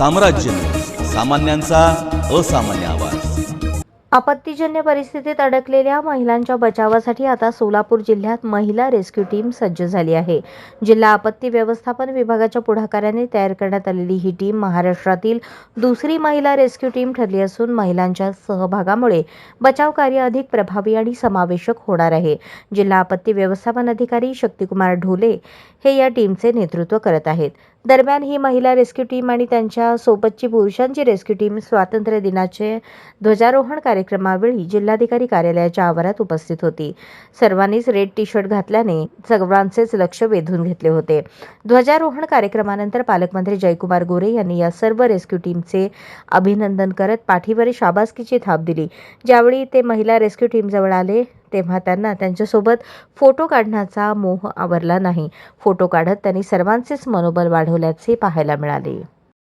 साम्राज्य. सामान्यांचा असामान्य आवाज. आपत्तीजन्य परिस्थितीत अडकलेल्या महिलांच्या बचावासाठी आता सोलापूर जिल्ह्यात महिला रेस्क्यू टीम सज्ज झाली आहे. जिल्हा आपत्ती व्यवस्थापन विभागाच्या पुढाकाराने तयार करण्यात आलेली ही टीम महाराष्ट्रातील दुसरी महिला रेस्क्यू टीम ठरली असून महिलांच्या सहभागामुळे बचाव कार्य अधिक प्रभावी आणि समावेशक होणार आहे. जिल्हा आपत्ती व्यवस्थापन अधिकारी शक्तिकुमार ढोले हे या टीमचे नेतृत्व करत आहेत. दरम्यान ही महिला रेस्क्यू टीम आणि त्यांच्या सोबतची पुरुषांची रेस्क्यू टीम स्वातंत्र्य दिनाचे ध्वजारोहण कार्यक्रमावेळी जिल्हाधिकारी कार्यालयाच्या आवारात उपस्थित होती. सर्वांनीच रेड टी शर्ट घातल्याने सर्वांचेच लक्ष वेधून घेतले होते. ध्वजारोहण कार्यक्रमानंतर पालकमंत्री जयकुमार गोरे यांनी या सर्व रेस्क्यू टीमचे अभिनंदन करत पाठीवर शाबासकीची थाप दिली. ज्यावेळी ते महिला रेस्क्यू टीमजवळ आले तेव्हा त्यांना त्यांच्यासोबत फोटो काढण्याचा मोह आवरला नाही. फोटो काढत त्यांनी सर्वांचेच मनोबल वाढवल्याचे पाहायला मिळाले.